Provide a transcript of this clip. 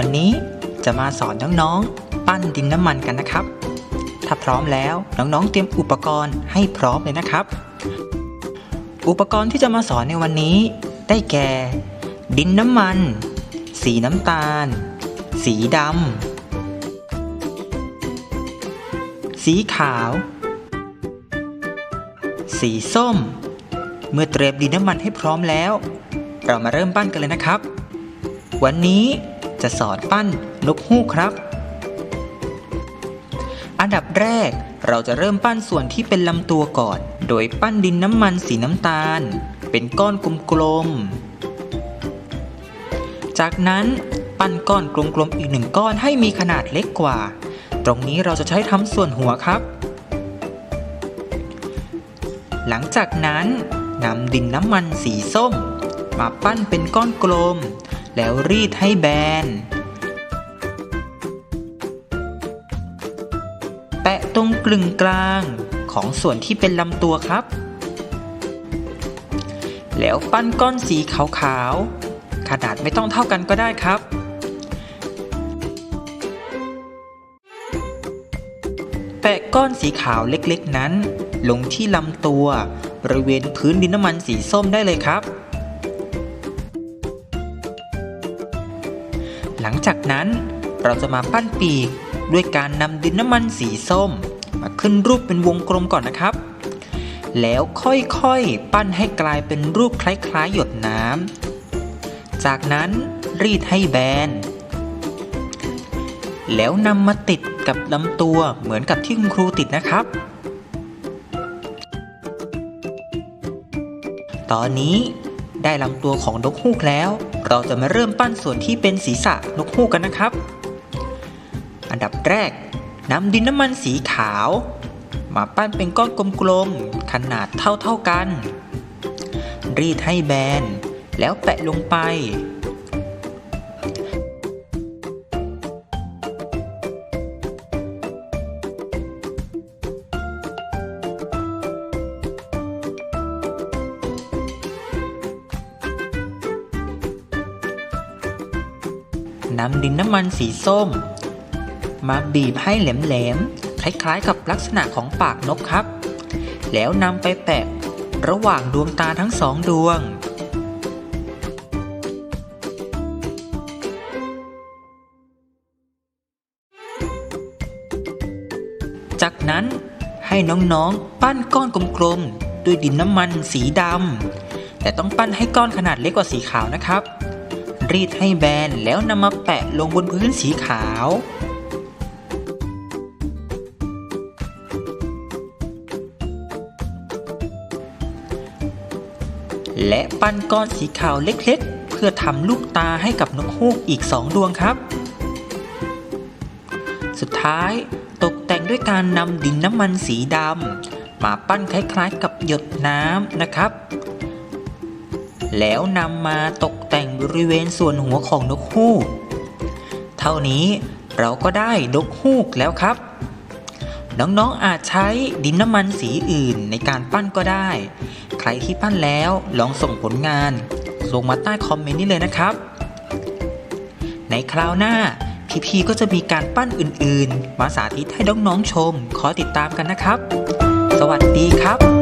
ันนี้จะมาสอนน้องๆ ปั้นดินน้ำมันกันนะครับ ถ้าพร้อมแล้วน้องๆ เตรียมอุปกรณ์ให้พร้อมเลยนะครับ อุปกรณ์ที่จะมาสอนในวันนี้ ได้แก่ ดินน้ำมัน สีน้ำตาล สีดำ สีขาว สีส้ม เมื่อเตรียมดินน้ำมันให้พร้อมแล้ว เรามาเริ่มปั้นกันเลยนะครับ วันนี้ จะสอนปั้นนกฮูกครับ อันดับแรกเราจะเริ่มปั้นส่วนที่เป็นลำตัวก่อน โดยปั้นดินน้ำมันสีน้ำตาล เป็นก้อนกลมๆ จากนั้นปั้นก้อนกลมๆอีกหนึ่งก้อนให้มีขนาดเล็กกว่า ตรงนี้เราจะใช้ทำส่วนหัวครับ หลังจากนั้นนำดินน้ำมันสีส้ม มาปั้นเป็นก้อนกลม แล้วรีดให้แบน แปะตรงกลึงกลางของส่วนที่เป็นลำตัวครับ แล้วปั้นก้อนสีขาวๆ ขนาดไม่ต้องเท่ากันก็ได้ครับ แปะก้อนสีขาวเล็กๆนั้น ลงที่ลำตัว บริเวณพื้นดินน้ำมันสีส้มได้เลยครับ หลังจากนั้นเราจะมาปั้นปีกด้วยการนำดินน้ำมันสีส้ม มาขึ้นรูปเป็นวงกลมก่อนนะครับ แล้วค่อยๆปั้นให้กลายเป็นรูปคล้ายๆ หยดน้ำ จากนั้นรีดให้แบน แล้วนำมาติดกับลำตัวเหมือนกับที่คุณครูติดนะครับ ตอนนี้ ได้ลำตัวของนกฮูกแล้ว เราจะมาเริ่มปั้นส่วนที่เป็นศีรษะนกฮูกกันนะครับ อันดับแรกนำดินน้ำมันสีขาว มาปั้นเป็นก้อนกลมๆขนาดเท่าๆกัน รีดให้แบน แล้วแปะลงไป นำดินน้ำมันสีส้ม มาบีบให้แหลมๆ คล้ายๆกับลักษณะของปากนกครับ แล้วนำไปแปะระหว่างดวงตาทั้งสองดวง จากนั้นให้น้องๆปั้นก้อนกลมๆด้วยดินน้ำมันสีดำแต่ต้องปั้นให้ก้อนขนาดเล็กกว่าสีขาวนะครับ รีดให้แบนแล้วนำมาแปะลงบนพื้นสีขาว และปั้นก้อนสีขาวเล็กๆ เพื่อทำลูกตาให้กับนกฮูกอีกสองดวงครับ สุดท้ายตกแต่งด้วยการนำดินน้ำมันสีดำมาปั้นคล้ายๆ กับหยดน้ำนะครับ แล้วนำมาตกแต่งบริเวณส่วนหัวของนกฮูก เท่านี้เราก็ได้นกฮูกแล้วครับ น้องๆอาจใช้ดินน้ำมันสีอื่นในการปั้นก็ได้ ใครที่ปั้นแล้วลองส่งผลงานลงมาใต้คอมเมนต์นี้เลยนะครับ ในคราวหน้าพี่ๆก็จะมีการปั้นอื่น ๆ มาสาธิตให้น้องๆชม ขอติดตามกันนะครับ สวัสดีครับ